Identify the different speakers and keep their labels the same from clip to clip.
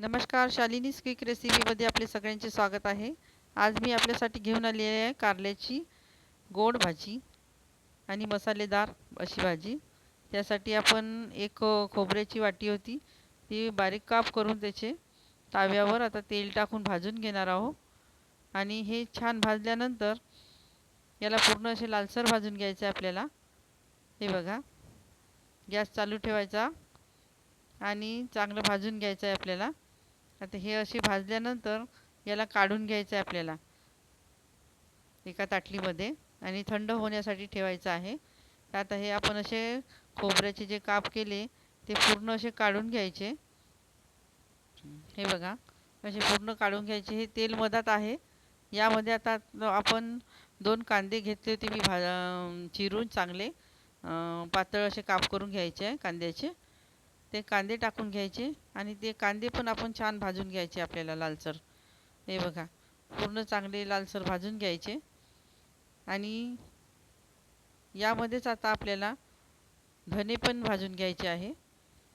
Speaker 1: नमस्कार शालिनी क्विक रेसिपीमध्ये आपले सगळ्यांचे स्वागत आहे. आज मी आपल्यासाठी घेऊन आली आहे कारल्याची गोड भाजी आणि मसालेदार अशी भाजी. त्यासाठी आपण एक खोबऱ्याची वाटी होती ती बारीक काप करून त्याचे ताव्यावर आता तेल टाकून भाजून घेणार आहोत. आणि हे छान भाजल्यानंतर याला पूर्ण असे लालसर भाजून घ्यायचे आपल्याला. हे बघा गॅस चालू ठेवायचा आणि चांगलं भाजून घ्यायचं आहे आपल्याला. आता हे असे भाजल्यानंतर याला काढून घ्यायचं आहे आपल्याला. एका ताटलीमध्ये आणि थंड होण्यासाठी ठेवायचं आहे. तर आता हे आपण असे खोबऱ्याचे जे काप केले ते पूर्ण असे काढून घ्यायचे. हे बघा असे पूर्ण काढून घ्यायचे. हे तेल मधात आहे. यामध्ये आता आपण दोन कांदे घेतले होते मी भा चिरून चांगले. पातळ असे काप करून घ्यायचे आहे कांद्याचे. ते कांदे टाकून घ्यायचे आणि ते कांदे पण आपण छान भाजून घ्यायचे आपल्याला लालसर. हे बघा पूर्ण चांगले लालसर भाजून घ्यायचे. आणि यामध्येच आता आपल्याला धने पण भाजून घ्यायचे आहे.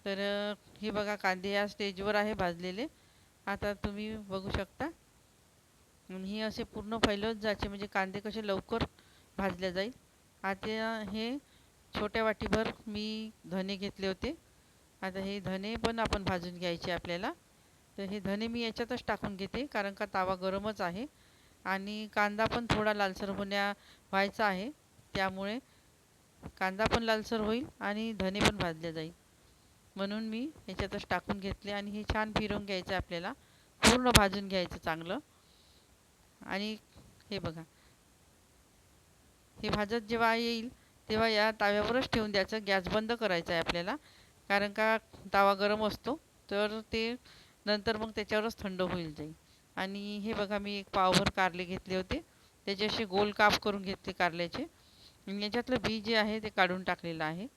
Speaker 1: तर हे बघा कांदे या स्टेजवर आहे भाजलेले. आता तुम्ही बघू शकता. आणि हे असे पूर्ण फैलवत जायचे म्हणजे कांदे कसे लवकर भाजले जाईल. आता हे छोट्या वाटीभर मी धने घेतले होते. आता हे धने पण आपण भाजून घ्यायचे आपल्याला. तर हे धने मी याच्यातच टाकून घेते कारण का तवा गरमच आहे. आणि कांदा पण थोडा लालसर होण्या व्हायचा आहे. त्यामुळे कांदा पण लालसर होईल आणि धने पण भाजले जाईल. म्हणून मी याच्यातच टाकून घेतले आणि हे छान फिरवून घ्यायचं आहे आपल्याला. पूर्ण भाजून घ्यायचं चांगलं. आणि हे बघा. हे भाजत जेव्हा येईल तेव्हा या ताव्यावरच ठेवून द्यायचं. गॅस बंद करायचा आहे आपल्याला. कारण का तवा गरम असतो तर ते नंतर मग त्याच्यावरच थंड होईल जाईल आणि हे बघा मी एक पावभर कारले घेतले होते. त्याचे असे गोल काप करून घेतले कारल्याचे. आणि याच्यातलं बी जे आहे ते काढून टाकलेलं आहे.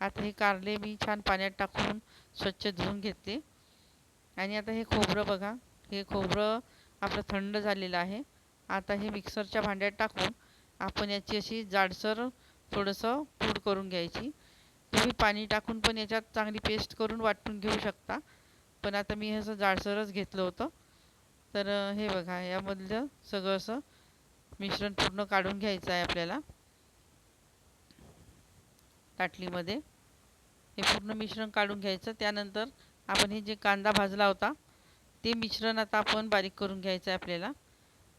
Speaker 1: आता हे कारले मी छान पाण्यात टाकून स्वच्छ धुवून घेतले. आणि आता हे खोबरं बघा हे खोबरं आपलं थंड झालेलं आहे. आता हे मिक्सरच्या भांड्यात टाकून आपण याची अशी जाडसर थोडंसं पूड करून घ्यायची. तुम्ही पाणी टाकून पण याच्यात चांगली पेस्ट करून वाटून घेऊ शकता. पण आता मी असं जाडसरच घेतलं होतं. तर हे बघा यामधलं सगळं असं मिश्रण पूर्ण काढून घ्यायचं आहे आपल्याला. ताटलीमध्ये. हे पूर्ण मिश्रण काढून घ्यायचं. त्यानंतर आपण हे जे कांदा भाजला होता ते मिश्रण आता आपण बारीक करून घ्यायचं आहे आपल्याला.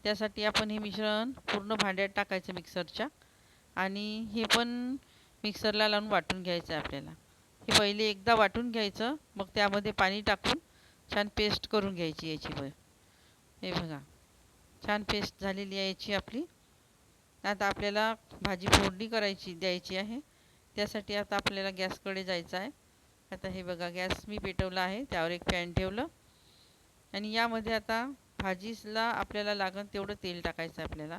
Speaker 1: त्यासाठी आपण हे मिश्रण पूर्ण भांड्यात टाकायचं मिक्सरच्या आणि हे पण मिक्सरला लावून वाटून घ्यायचं आहे आपल्याला. हे पहिले एकदा वाटून घ्यायचं मग त्यामध्ये पाणी टाकून छान पेस्ट करून घ्यायची याची ब हे बघा छान पेस्ट झालेली आहे याची आपली. आता आपल्याला भाजी फोडणी करायची द्यायची आहे. त्यासाठी आता आपल्याला गॅसकडे जायचं आहे. आता हे बघा गॅस मी पेटवला आहे त्यावर एक पॅन ठेवलं. आणि यामध्ये आता भाजीला आपल्याला लागन तेवढं तेल टाकायचं आहे आपल्याला.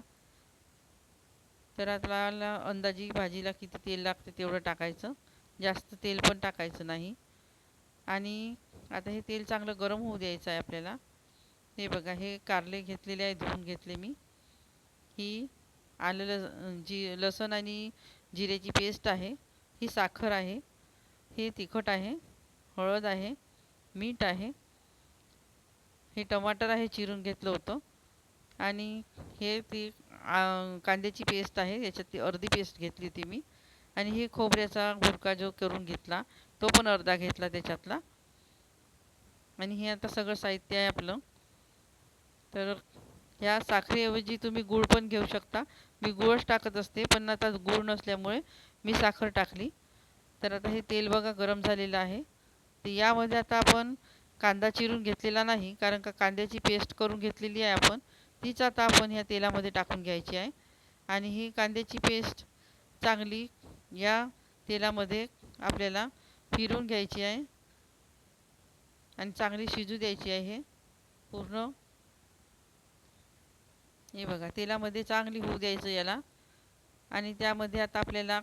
Speaker 1: तर आपल्याला अंदाजी भाजीला किती तेल लागते तेवढं टाकायचं. जास्त तेल पण टाकायचं नाही. आणि आता हे तेल चांगलं गरम होऊ द्यायचं आहे आपल्याला. हे बघा हे कारले घेतलेले आहे धुवून घेतले मी. ही आलं लस जी लसूण आणि जिऱ्याची पेस्ट आहे ही साखर आहे हे तिखट आहे हळद आहे मीठ आहे. हे टमाटर आहे चिरून घेतलं होतं. आणि हे ती कांद्याची पेस्ट आहे याच्यात ती अर्धी पेस्ट घेतली होती मी. आणि हे खोबऱ्याचा भुरका जो करून घेतला तो पण अर्धा घेतला त्याच्यातला. आणि हे आता सगळं साहित्य आहे आपलं. तर ह्या साखरेऐवजी तुम्ही गूळ पण घेऊ शकता. मी गुळच टाकत असते पण आता गूळ नसल्यामुळे मी साखर टाकली. तर आता हे तेल बघा गरम झालेलं आहे. तर यामध्ये आता आपण कांदा चिरून घेतलेला नाही कारण का कांद्याची पेस्ट करून घेतलेली आहे आपण. तीच आता आपण ह्या तेलामध्ये टाकून घ्यायची आहे. आणि ही कांद्याची पेस्ट चांगली या तेलामध्ये आपल्याला फिरून घ्यायची आहे. आणि चांगली शिजू द्यायची आहे हे पूर्ण. हे बघा तेलामध्ये चांगली होऊ द्यायचं याला. आणि त्यामध्ये आता आपल्याला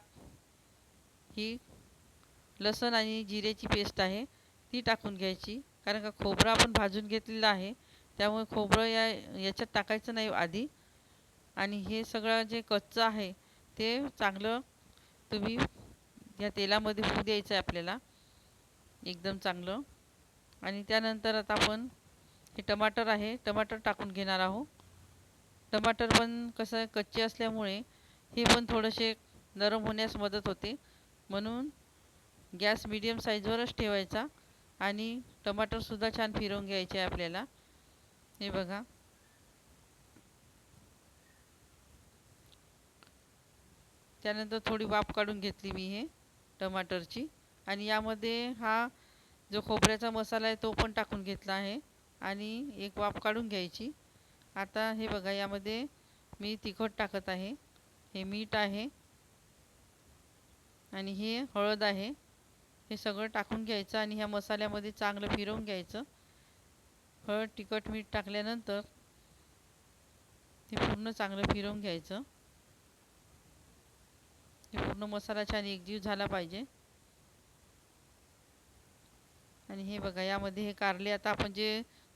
Speaker 1: ही लसण आणि जिऱ्याची पेस्ट आहे ती टाकून घ्यायची. कारण का खोबरं आपण भाजून घेतलेलं आहे त्यामुळे खोबरं या याच्यात टाकायचं नाही आधी. आणि हे सगळं जे कच्चं आहे ते चांगलं तुम्ही या तेलामध्ये होऊ द्यायचं आहे आपल्याला. एकदम चांगलं. आणि त्यानंतर आता आपण हे टमाटर आहे टमाटर टाकून घेणार आहोत. टमाटर पण कसं कच्चे असल्यामुळे हे पण थोडेसे नरम होण्यास मदत होते. म्हणून गॅस मिडियम साईजवरच ठेवायचा आणि टमाटरसुद्धा छान फिरवून घ्यायचे आहे आपल्याला. हे बघा. त्यानंतर थोडी वाफ काढून घेतली मी हे टमाटरची. आणि यामध्ये हा जो खोबऱ्याचा मसाला आहे तो पण टाकून घेतला आहे. आणि एक वाफ काढून घ्यायची. आता हे बघा यामध्ये मी तिखट टाकत आहे. हे मीठ आहे. आणि हे हळद आहे. हे सगळं टाकून घ्यायचं आणि ह्या मसाल्यामध्ये चांगलं फिरवून घ्यायचं. हळद तिखट मीठ टाकल्यानंतर ते पूर्ण चांगलं फिरवून घ्यायचं. ते पूर्ण मसाला छान एकजीव झाला पाहिजे. आणि हे बघा यामध्ये हे कारले आता आपण जे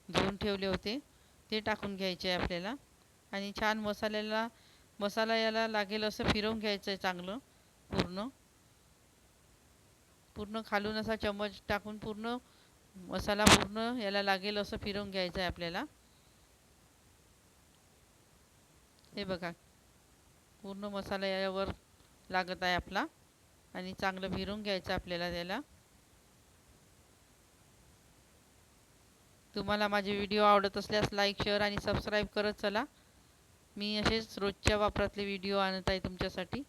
Speaker 1: धुवून ठेवले होते ते टाकून घ्यायचे आहे आपल्याला. आणि छान मसाल्याला मसाला याला लागेल असं फिरवून घ्यायचं आहे चांगलं पूर्ण. पूर्ण खालून असा चम्मच टाकून पूर्ण मसाला पूर्ण याला लागेल असं फिरवून घ्यायचं आहे आपल्याला. हे बघा. पूर्ण मसाला यावर लागत आहे आपला. आणि चांगलं फिरवून घ्यायचं आपल्याला त्याला. तुम्हाला माझे व्हिडिओ आवडत असल्यास लाईक शेअर आणि सबस्क्राईब करत चला. मी असेच रोजच्या वापरातले व्हिडिओ आणत आहे तुमच्यासाठी.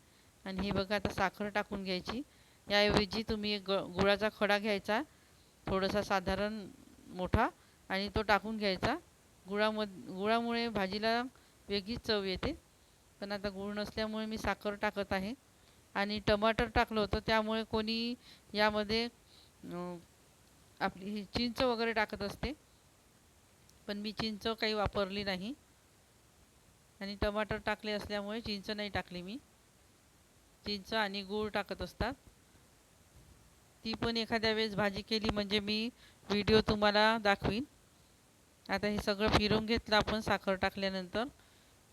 Speaker 1: आणि हे बघा आता साखर टाकून घ्यायची. याऐवजी तुम्ही ग गुळाचा खडा घ्यायचा. थोडासा साधारण मोठा आणि तो टाकून घ्यायचा. गुळामध गुळामुळे भाजीला वेगळीच चव येते. पण आता गुळ नसल्यामुळे मी साखर टाकत आहे. आणि टमाटर टाकलं होतं त्यामुळे कोणी यामध्ये आपली चिंच वगैरे टाकत असते. पण मी चिंच काही वापरली नाही. आणि टमाटर टाकले असल्यामुळे चिंच नाही टाकली मी. चिंच आणि गूळ टाकत असतात. ती पण एखाद्या वेळेस भाजी केली म्हणजे मी व्हिडिओ तुम्हाला दाखवीन. आता हे सगळं फिरून घेतलं आपण साखर टाकल्यानंतर.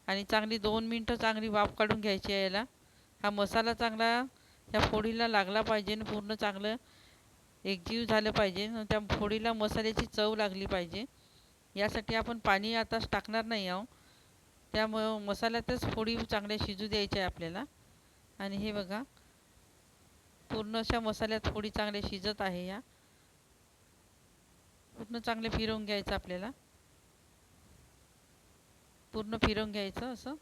Speaker 1: आणि चांगली दोन मिनटं चांगली वाफ काढून घ्यायची आहे याला. हा मसाला चांगला त्या फोडीला लागला पाहिजे आणि पूर्ण चांगलं एकजीव झालं पाहिजे. त्या फोडीला मसाल्याची चव लागली पाहिजे. यासाठी आपण पाणी आताच टाकणार नाही आहो. त्यामुळं मसाल्यातच फोडी चांगल्या शिजू द्यायच्या आहे आपल्याला. आणि हे बघा पूर्ण अशा मसाल्यात थोडी चांगल्या शिजत आहे या. पूर्ण चांगले फिरवून घ्यायचं आपल्याला. पूर्ण फिरवून घ्यायचं असं.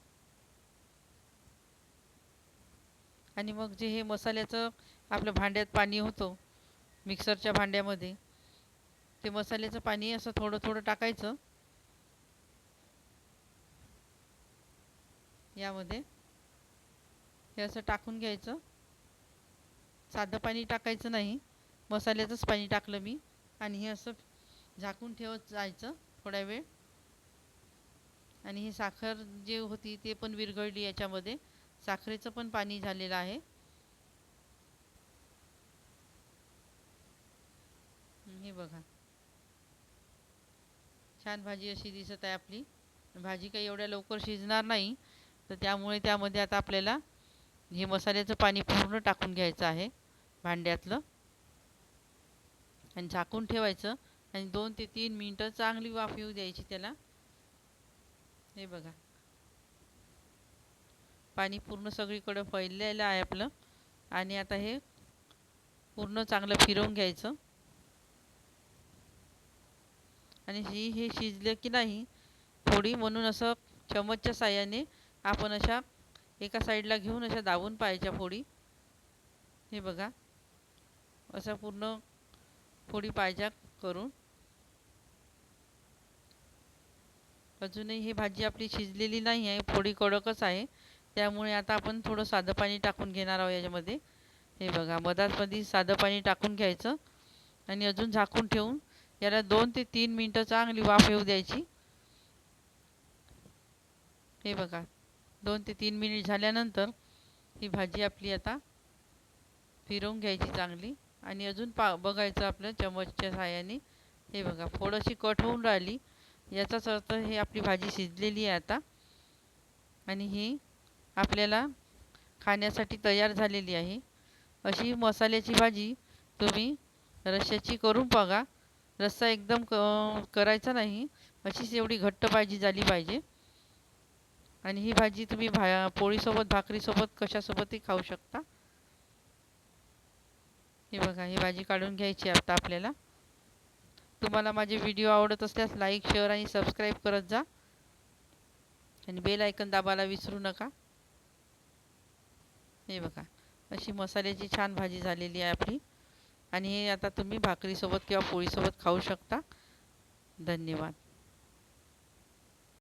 Speaker 1: आणि मग जे हे मसाल्याचं आपल्या भांड्यात पाणी होतं मिक्सरच्या भांड्यामध्ये ते मसाल्याचं पाणी असं थोडं थोडं टाकायचं. यामध्ये हे असं टाकून घ्यायचं. साधं पाणी टाकायचं नाही. मसाल्याचंच पाणी टाकलं मी. आणि हे असं झाकून ठेवत जायचं थोडा वेळ. आणि ही साखर जे होती ते पण विरघळली याच्यामध्ये. साखरेचं पण पाणी झालेलं आहे. हे बघा. छान भाजी अशी दिसत आहे आपली. भाजी काही एवढ्या लवकर शिजणार नाही. तर त्यामुळे त्यामध्ये आता आपल्याला हे मसाल्याचं पाणी पूर्ण टाकून घ्यायचं आहे. भांड्यातलं. आणि झाकून ठेवायचं. आणि दोन ते तीन मिनटं चांगली वाफ येऊ द्यायची त्याला. हे बघा. पाणी पूर्ण सगळीकडं फैललेलं आहे आपलं. आणि आता हे पूर्ण चांगलं फिरवून घ्यायचं. आणि ही हे शिजलं की नाही थोडी म्हणून असं चमचच्या साह्याने आपण अशा एका साईडला घेऊन अशा दाबून पाहायच्या फोडी. हे बघा. असं पूर्ण फोडी पाहिजा करून. अजूनही ही भाजी आपली शिजलेली नाही आहे फोडी कडकच आहे. त्यामुळे आता आपण थोडं साधं पाणी टाकून घेणार आहोत याच्यामध्ये. हे बघा मधातमध्ये साधं पाणी टाकून घ्यायचं. आणि अजून झाकून ठेवून याला दोन ते तीन मिनटं चांगली वाफ येऊ द्यायची. हे बघा दोन ते तीन मिनिट झाल्यानंतर ही भाजी आपली आता फिरवून घ्यायची चांगली. आणि अजून पा बघायचं आपलं चमचच्या साहाय्याने हे बघा थोडीशी कट होऊन राहिली. याचाच अर्थ हे आपली भाजी शिजलेली आहे आता. आणि ही आपल्याला खाण्यासाठी तयार झालेली आहे. अशी मसाल्याची भाजी तुम्ही रश्श्याची करून बघा. रस्सा एकदम क करायचा नाही. अशीच एवढी घट्ट भाजी झाली पाहिजे. आणि ही भाजी तुम्ही भा पोळीसोबत भाकरीसोबत कशासोबतही खाऊ शकता. हे बघा ही भाजी काढून घ्यायची आता आपल्याला. तुम्हाला माझे व्हिडिओ आवडत असल्यास लाईक शेअर आणि सबस्क्राईब करत जा. आणि बेल ऐकन दाबायला विसरू नका. हे बघा अशी मसाल्याची छान भाजी झालेली आहे आपली. आणि हे आता तुम्ही भाकरीसोबत किंवा पोळीसोबत खाऊ शकता. धन्यवाद.